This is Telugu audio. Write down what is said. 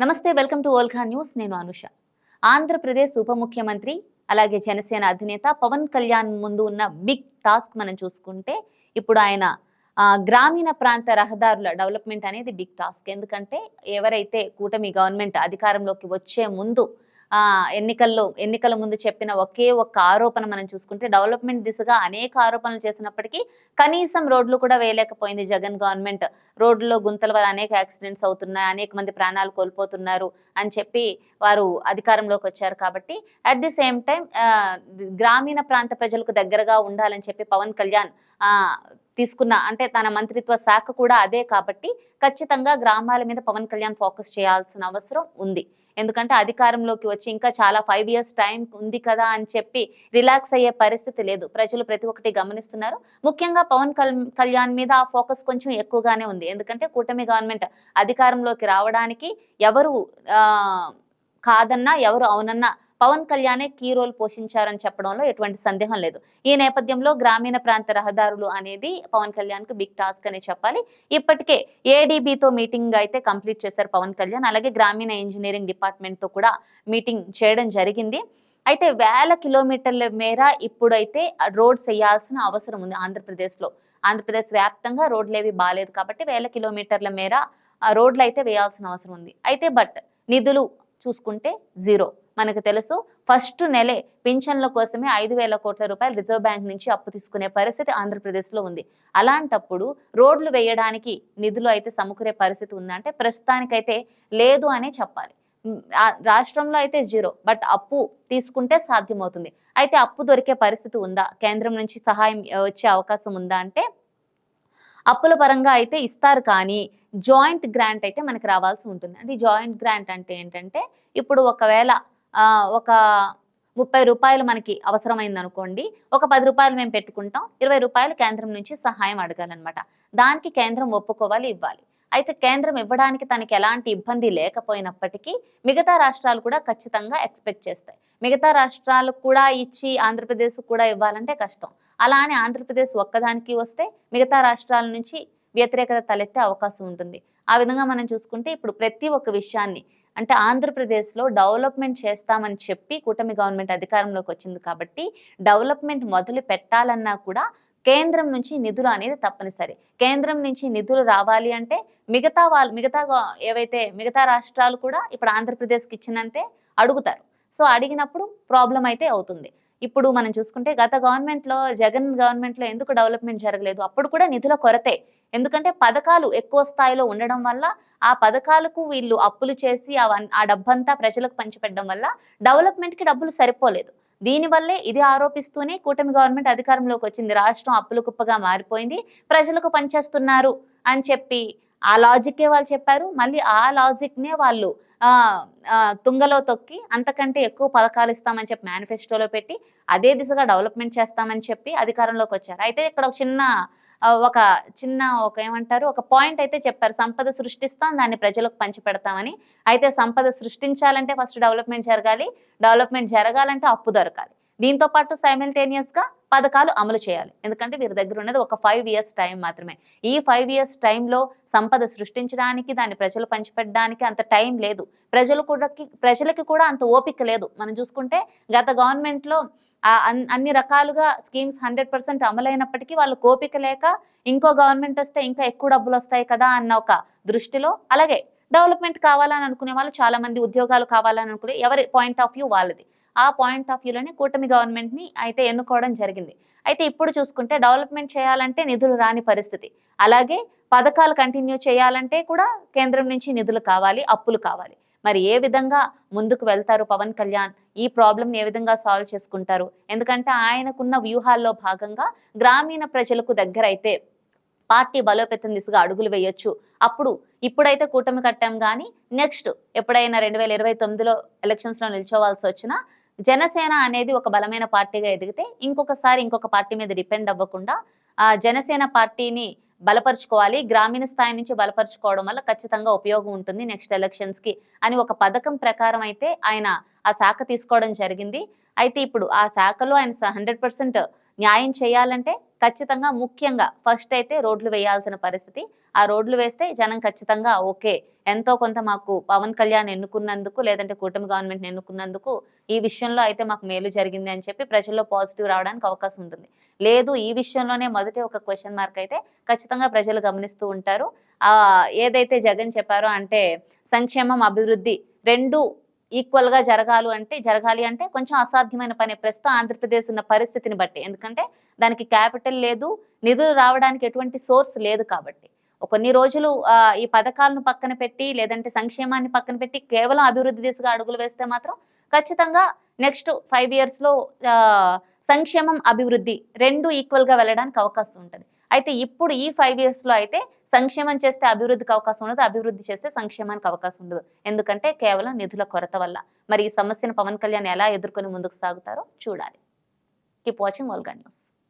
నమస్తే వెల్కమ్ టు ఓల్ఖా న్యూస్. నేను అనుష. ఆంధ్రప్రదేశ్ ఉప ముఖ్యమంత్రి అలాగే జనసేన అధినేత పవన్ కళ్యాణ్ ముందు ఉన్న బిగ్ టాస్క్ మనం చూసుకుంటే ఇప్పుడు ఆయన గ్రామీణ ప్రాంత రహదారుల డెవలప్మెంట్ అనేది బిగ్ టాస్క్. ఎందుకంటే ఎవరైతే కూటమి గవర్నమెంట్ అధికారంలోకి వచ్చే ముందు ఎన్నికల్లో ఎన్నికల ముందు చెప్పిన ఒకే ఒక్క ఆరోపణ మనం చూసుకుంటే డెవలప్మెంట్ దిశగా అనేక ఆరోపణలు చేసినప్పటికీ కనీసం రోడ్లు కూడా వేయలేకపోయింది జగన్ గవర్నమెంట్. రోడ్లలో గుంతల వల్ల అనేక యాక్సిడెంట్స్ అవుతున్నాయి అనేక మంది ప్రాణాలు కోల్పోతున్నారు అని చెప్పి వారు అధికారంలోకి వచ్చారు కాబట్టి అట్ ది సేమ్ టైం గ్రామీణ ప్రాంత ప్రజలకు దగ్గరగా ఉండాలని చెప్పి పవన్ కళ్యాణ్ తీసుకున్న అంటే తన మంత్రిత్వ శాఖ కూడా అదే కాబట్టి ఖచ్చితంగా గ్రామాల మీద పవన్ కళ్యాణ్ ఫోకస్ చేయాల్సిన అవసరం ఉంది. ఎందుకంటే అధికారంలోకి వచ్చి ఇంకా చాలా ఫైవ్ ఇయర్స్ టైం ఉంది కదా అని చెప్పి రిలాక్స్ అయ్యే పరిస్థితి లేదు. ప్రజలు ప్రతి ఒక్కటి గమనిస్తున్నారు. ముఖ్యంగా పవన్ కల్- కళ్యాణ్ మీద ఆ ఫోకస్ కొంచెం ఎక్కువగానే ఉంది. ఎందుకంటే కూటమి గవర్నమెంట్ అధికారంలోకి రావడానికి ఎవరు కాదన్నా ఎవరు అవునన్నా పవన్ కళ్యాణే కీ రోల్ పోషించారని చెప్పడంలో ఎటువంటి సందేహం లేదు. ఈ నేపథ్యంలో గ్రామీణ ప్రాంత రహదారులు అనేది పవన్ కళ్యాణ్కు బిగ్ టాస్క్ అనే చెప్పాలి. ఇప్పటికే ఏడీబీతో మీటింగ్ అయితే కంప్లీట్ చేశారు పవన్ కళ్యాణ్. అలాగే గ్రామీణ ఇంజనీరింగ్ డిపార్ట్మెంట్తో కూడా మీటింగ్ చేయడం జరిగింది. అయితే వేల కిలోమీటర్ల మేర ఇప్పుడైతే రోడ్స్ వేయాల్సిన అవసరం ఉంది ఆంధ్రప్రదేశ్లో. ఆంధ్రప్రదేశ్ వ్యాప్తంగా రోడ్లు ఏవి బాగాలేదు కాబట్టి వేల కిలోమీటర్ల మేర రోడ్లు అయితే వేయాల్సిన అవసరం ఉంది. అయితే బట్ నిధులు చూసుకుంటే జీరో. మనకు తెలుసు. ఫస్ట్ నెలే పింఛన్ల కోసమే ఐదు వేల కోట్ల రూపాయలు రిజర్వ్ బ్యాంక్ నుంచి అప్పు తీసుకునే పరిస్థితి ఆంధ్రప్రదేశ్లో ఉంది. అలాంటప్పుడు రోడ్లు వేయడానికి నిధులు అయితే సమకూరే పరిస్థితి ఉందంటే ప్రస్తుతానికైతే లేదు అనే చెప్పాలి. రాష్ట్రంలో అయితే జీరో బట్ అప్పు తీసుకుంటే సాధ్యమవుతుంది. అయితే అప్పు దొరికే పరిస్థితి ఉందా? కేంద్రం నుంచి సహాయం వచ్చే అవకాశం ఉందా అంటే అప్పుల పరంగా అయితే ఇస్తారు కానీ జాయింట్ గ్రాంట్ అయితే మనకి రావాల్సి ఉంటుంది. అంటే జాయింట్ గ్రాంట్ అంటే ఏంటంటే ఇప్పుడు ఒకవేళ ఒక ముప్పై రూపాయలు మనకి అవసరమైంది అనుకోండి ఒక పది రూపాయలు మేము పెట్టుకుంటాం ఇరవై రూపాయలు కేంద్రం నుంచి సహాయం అడగాలన్నమాట. దానికి కేంద్రం ఒప్పుకోవాలి ఇవ్వాలి. అయితే కేంద్రం ఇవ్వడానికి తనకి ఎలాంటి ఇబ్బంది లేకపోయినప్పటికీ మిగతా రాష్ట్రాలు కూడా ఖచ్చితంగా ఎక్స్పెక్ట్ చేస్తాయి. మిగతా రాష్ట్రాలు కూడా ఇచ్చి ఆంధ్రప్రదేశ్ కూడా ఇవ్వాలంటే కష్టం. అలా అని ఆంధ్రప్రదేశ్ ఒక్కదానికి వస్తే మిగతా రాష్ట్రాల నుంచి వ్యతిరేకత తలెత్తే అవకాశం ఉంటుంది. ఆ విధంగా మనం చూసుకుంటే ఇప్పుడు ప్రతి ఒక్క విషయాన్ని అంటే ఆంధ్రప్రదేశ్లో డెవలప్మెంట్ చేస్తామని చెప్పి కూటమి గవర్నమెంట్ అధికారంలోకి వచ్చింది కాబట్టి డెవలప్మెంట్ మొదలు పెట్టాలన్నా కూడా కేంద్రం నుంచి నిధులు అనేది తప్పనిసరి. కేంద్రం నుంచి నిధులు రావాలి అంటే మిగతా వాళ్ళు మిగతా ఏవైతే మిగతా రాష్ట్రాలు కూడా ఇప్పుడు ఆంధ్రప్రదేశ్కి ఇచ్చినంతే అడుగుతారు. సో అడిగినప్పుడు ప్రాబ్లం అయితే అవుతుంది. ఇప్పుడు మనం చూసుకుంటే గత గవర్నమెంట్లో జగన్ గవర్నమెంట్లో ఎందుకు డెవలప్మెంట్ జరగలేదు? అప్పుడు కూడా నిధుల కొరతే. ఎందుకంటే పథకాలు ఎక్కువ స్థాయిలో ఉండడం వల్ల ఆ పథకాలకు వీళ్ళు అప్పులు చేసి ఆ డబ్బంతా ప్రజలకు పంచిపెట్టడం వల్ల డెవలప్మెంట్కి డబ్బులు సరిపోలేదు. దీనివల్లే ఇది ఆరోపిస్తూనే కూటమి గవర్నమెంట్ అధికారంలోకి వచ్చింది. రాష్ట్రం అప్పులు కుప్పగా మారిపోయింది. ప్రజలకు పనిచేస్తున్నారు అని చెప్పి ఆ లాజిక్కే వాళ్ళు చెప్పారు. మళ్ళీ ఆ లాజిక్నే వాళ్ళు తుంగలో తొక్కి అంతకంటే ఎక్కువ పథకాలు ఇస్తామని చెప్పి మేనిఫెస్టోలో పెట్టి అదే దిశగా డెవలప్మెంట్ చేస్తామని చెప్పి అధికారంలోకి వచ్చారు. అయితే ఇక్కడ ఒక చిన్న ఒక చిన్న ఒక ఏమంటారు ఒక పాయింట్ అయితే చెప్పారు. సంపద సృష్టిస్తాం దాన్ని ప్రజలకు పంచిపెడతామని. అయితే సంపద సృష్టించాలంటే ఫస్ట్ డెవలప్మెంట్ జరగాలి. డెవలప్మెంట్ జరగాలంటే అప్పు దొరకాలి. దీంతో పాటు సైమిల్టేనియస్గా పథకాలు అమలు చేయాలి. ఎందుకంటే వీరి దగ్గర ఉన్నది ఒక ఫైవ్ ఇయర్స్ టైం మాత్రమే. ఈ ఫైవ్ ఇయర్స్ టైంలో సంపద సృష్టించడానికి దాన్ని ప్రజలు పంచిపెట్టడానికి అంత టైం లేదు. ప్రజలు కూడా ప్రజలకి కూడా అంత ఓపిక లేదు. మనం చూసుకుంటే గత గవర్నమెంట్లో అన్- అన్ని రకాలుగా స్కీమ్స్ హండ్రెడ్ పర్సెంట్ అమలైనప్పటికీ వాళ్ళు ఓపిక లేక ఇంకో గవర్నమెంట్ వస్తే ఇంకా ఎక్కువ డబ్బులు వస్తాయి కదా అన్న ఒక దృష్టిలో అలాగే డెవలప్మెంట్ కావాలని అనుకునే వాళ్ళు చాలా మంది ఉద్యోగాలు కావాలని అనుకునే ఎవరి పాయింట్ ఆఫ్ వ్యూ వాళ్ళది. ఆ పాయింట్ ఆఫ్ వ్యూలోనే కూటమి గవర్నమెంట్ని అయితే ఎన్నుకోవడం జరిగింది. అయితే ఇప్పుడు చూసుకుంటే డెవలప్మెంట్ చేయాలంటే నిధులు రాని పరిస్థితి. అలాగే పథకాలు కంటిన్యూ చేయాలంటే కూడా కేంద్రం నుంచి నిధులు కావాలి అప్పులు కావాలి. మరి ఏ విధంగా ముందుకు వెళ్తారు పవన్ కళ్యాణ్? ఈ ప్రాబ్లమ్ ఏ విధంగా సాల్వ్ చేసుకుంటారు? ఎందుకంటే ఆయనకున్న వ్యూహాల్లో భాగంగా గ్రామీణ ప్రజలకు దగ్గర అయితే పార్టీ బలోపేతం దిశగా అడుగులు వేయొచ్చు. అప్పుడు ఇప్పుడైతే కూటమి కట్టాం కానీ నెక్స్ట్ ఎప్పుడైనా రెండు వేల ఇరవై తొమ్మిదిలో ఎలక్షన్స్లో నిల్చోవాల్సి వచ్చినా జనసేన అనేది ఒక బలమైన పార్టీగా ఎదిగితే ఇంకొకసారి ఇంకొక పార్టీ మీద డిపెండ్ అవ్వకుండా ఆ జనసేన పార్టీని బలపరుచుకోవాలి గ్రామీణ స్థాయి నుంచి బలపరుచుకోవడం వల్ల ఖచ్చితంగా ఉపయోగం ఉంటుంది నెక్స్ట్ ఎలక్షన్స్కి అని ఒక పథకం ప్రకారం అయితే ఆయన ఆ శాఖ తీసుకోవడం జరిగింది. అయితే ఇప్పుడు ఆ శాఖలో ఆయన హండ్రెడ్ పర్సెంట్ న్యాయం చేయాలంటే ఖచ్చితంగా ముఖ్యంగా ఫస్ట్ అయితే రోడ్లు వేయాల్సిన పరిస్థితి. ఆ రోడ్లు వేస్తే జనం ఖచ్చితంగా ఓకే. ఎంతో కొంత మాకు పవన్ కళ్యాణ్ ఎన్నుకున్నందుకు లేదంటే కూటమి గవర్నమెంట్ ఎన్నుకున్నందుకు ఈ విషయంలో అయితే మాకు మేలు జరిగింది అని చెప్పి ప్రజల్లో పాజిటివ్ రావడానికి అవకాశం ఉంటుంది. లేదు ఈ విషయంలోనే మొదటి ఒక క్వశ్చన్ మార్క్ అయితే ఖచ్చితంగా ప్రజలు గమనిస్తూ ఉంటారు. ఆ ఏదైతే జగన్ చెప్పారో అంటే సంక్షేమం అభివృద్ధి రెండు ఈక్వల్గా జరగాలి అంటే జరగాలి అంటే కొంచెం అసాధ్యమైన పని. ప్రస్తుతం ఆంధ్రప్రదేశ్ ఉన్న పరిస్థితిని బట్టి. ఎందుకంటే దానికి క్యాపిటల్ లేదు నిధులు రావడానికి ఎటువంటి సోర్స్ లేదు కాబట్టి. కొన్ని రోజులు ఈ పథకాలను పక్కన పెట్టి లేదంటే సంక్షేమాన్ని పక్కన పెట్టి కేవలం అభివృద్ధి దిశగా అడుగులు వేస్తే మాత్రం ఖచ్చితంగా నెక్స్ట్ ఫైవ్ ఇయర్స్లో సంక్షేమం అభివృద్ధి రెండు ఈక్వల్గా వెళ్ళడానికి అవకాశం ఉంటుంది. అయితే ఇప్పుడు ఈ ఫైవ్ ఇయర్స్లో అయితే సంక్షేమం చేస్తే అభివృద్ధికి అవకాశం ఉండదు అభివృద్ధి చేస్తే సంక్షేమానికి అవకాశం ఉండదు. ఎందుకంటే కేవలం నిధుల కొరత వల్ల. మరి ఈ సమస్యను పవన్ కళ్యాణ్ ఎలా ఎదుర్కొని ముందుకు సాగుతారో చూడాలి. Keep watching వల్గా news